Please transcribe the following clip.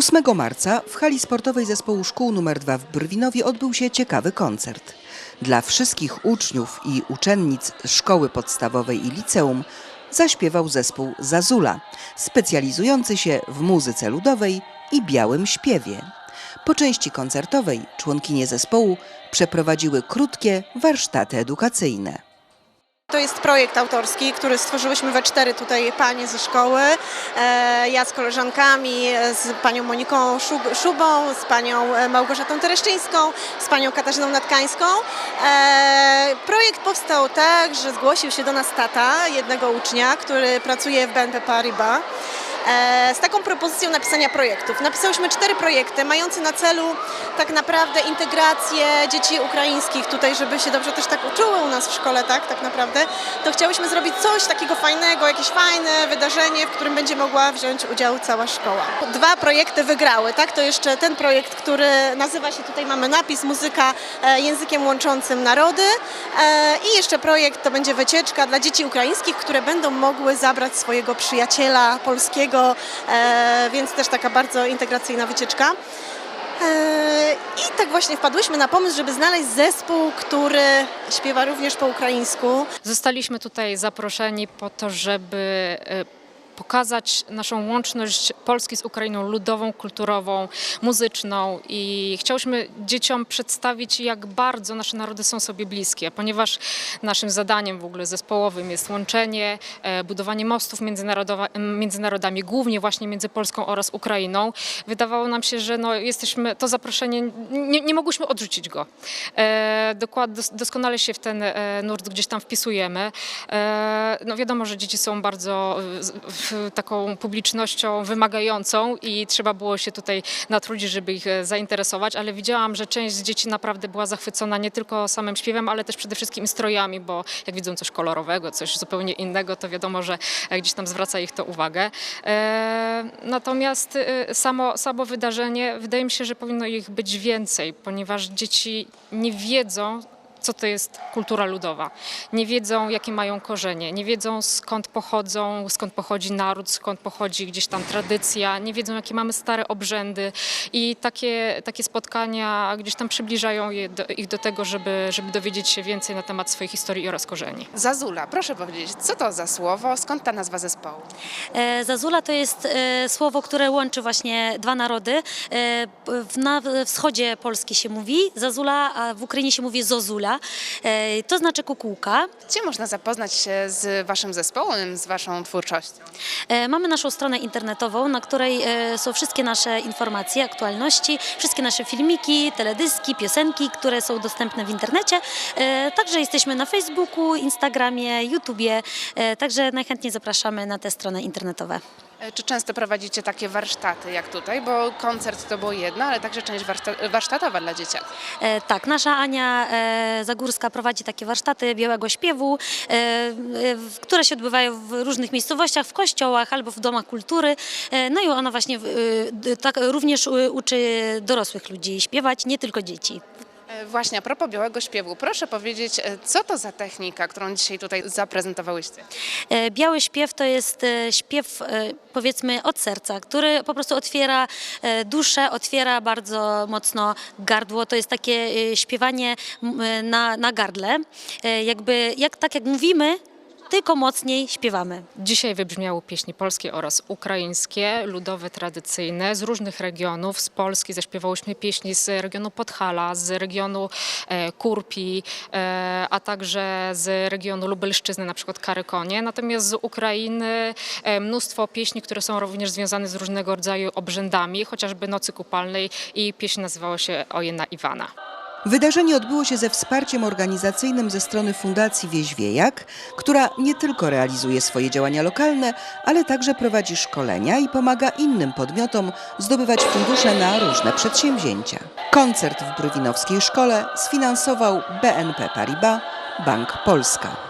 8 marca w hali sportowej zespołu szkół nr 2 w Brwinowie odbył się ciekawy koncert. Dla wszystkich uczniów i uczennic szkoły podstawowej i liceum zaśpiewał zespół Zazula, specjalizujący się w muzyce ludowej i białym śpiewie. Po części koncertowej członkinie zespołu przeprowadziły krótkie warsztaty edukacyjne. To jest projekt autorski, który stworzyłyśmy we cztery tutaj panie ze szkoły. E, Ja z koleżankami, e, z panią Moniką Szubą, z panią e, Małgorzatą Tereszczyńską, z panią Katarzyną Natkańską. Projekt powstał tak, że zgłosił się do nas tata jednego ucznia, który pracuje w BNP Paribas. E, Z taką propozycją napisania projektów. Napisałyśmy cztery projekty, mające na celu tak naprawdę integrację dzieci ukraińskich tutaj, żeby się dobrze też tak uczyły u nas w szkole, tak, tak naprawdę. To chciałyśmy zrobić coś takiego fajnego, jakieś fajne wydarzenie, w którym będzie mogła wziąć udział cała szkoła. Dwa projekty wygrały, tak, to jeszcze ten projekt, który nazywa się, tutaj mamy napis, muzyka e, językiem łączącym narody e, i jeszcze projekt to będzie wycieczka dla dzieci ukraińskich, które będą mogły zabrać swojego przyjaciela polskiego, e, więc też taka bardzo integracyjna wycieczka. E, I tak właśnie wpadłyśmy na pomysł, żeby znaleźć zespół, który śpiewa również po ukraińsku. Zostaliśmy tutaj zaproszeni po to, żeby e, pokazać naszą łączność Polski z Ukrainą ludową, kulturową, muzyczną i chciałyśmy dzieciom przedstawić, jak bardzo nasze narody są sobie bliskie, ponieważ naszym zadaniem w ogóle zespołowym jest łączenie, e, budowanie mostów między narodami, głównie właśnie między Polską oraz Ukrainą. Wydawało nam się, że no, jesteśmy, to zaproszenie, nie, nie mogłyśmy odrzucić go. E, dokład, dos, doskonale się w ten e, nurt gdzieś tam wpisujemy. E, no wiadomo, że dzieci są bardzo taką publicznością wymagającą i trzeba było się tutaj natrudzić, żeby ich e, zainteresować, ale widziałam, że część z dzieci naprawdę była zachwycona nie tylko samym śpiewem, ale też przede wszystkim strojami, bo jak widzą coś kolorowego, coś zupełnie innego, to wiadomo, że e, gdzieś tam zwraca ich to uwagę. E, natomiast e, samo, samo wydarzenie, wydaje mi się, że powinno ich być więcej, ponieważ dzieci nie wiedzą, co to jest kultura ludowa. Nie wiedzą, jakie mają korzenie, nie wiedzą skąd pochodzą, skąd pochodzi naród, skąd pochodzi gdzieś tam tradycja, nie wiedzą, jakie mamy stare obrzędy i takie, takie spotkania gdzieś tam przybliżają je do, ich do tego, żeby, żeby dowiedzieć się więcej na temat swojej historii oraz korzeni. Zazula, proszę powiedzieć, co to za słowo, skąd ta nazwa zespołu? E, Zazula to jest e, słowo, które łączy właśnie dwa narody. E, w- Na wschodzie Polski się mówi Zazula, a w Ukrainie się mówi Zozula. E, To znaczy kukułka. Gdzie można zapoznać się z waszym zespołem, z waszą twórczością? E, Mamy naszą stronę internetową, na której e, są wszystkie nasze informacje, aktualności, wszystkie nasze filmiki, teledyski, piosenki, które są dostępne w internecie. Także jesteśmy na Facebooku, Instagramie, YouTubie, także najchętniej zapraszamy na te strony internetowe. E, Czy często prowadzicie takie warsztaty jak tutaj? Bo koncert to było jedno, ale także część warszta- warsztatowa dla dzieciaków. E, Tak, nasza Ania e, Zagórska prowadzi takie warsztaty białego śpiewu, które się odbywają w różnych miejscowościach, w kościołach albo w domach kultury. No i ona właśnie d- tak, również e, uczy dorosłych ludzi śpiewać, nie tylko dzieci. Właśnie, a propos białego śpiewu, proszę powiedzieć, e, co to za technika, którą dzisiaj tutaj zaprezentowałyście? E, Biały śpiew to jest e, śpiew, powiedzmy, od serca, który po prostu otwiera duszę, otwiera bardzo mocno gardło. To jest takie śpiewanie na, na gardle. Jakby, jak, tak jak mówimy, tylko mocniej śpiewamy. Dzisiaj wybrzmiały pieśni polskie oraz ukraińskie, ludowe, tradycyjne, z różnych regionów. Z Polski zaśpiewałyśmy pieśni z regionu Podhala, z regionu e, Kurpi, e, a także z regionu Lubelszczyzny, na przykład Karykonie. Natomiast z Ukrainy e, mnóstwo pieśni, które są również związane z różnego rodzaju obrzędami, chociażby Nocy Kupalnej i pieśń nazywała się Ojena Iwana. Wydarzenie odbyło się ze wsparciem organizacyjnym ze strony Fundacji Wieś Wiejak, która nie tylko realizuje swoje działania lokalne, ale także prowadzi szkolenia i pomaga innym podmiotom zdobywać fundusze na różne przedsięwzięcia. Koncert w Brywinowskiej Szkole sfinansował BNP Paribas, Bank Polska.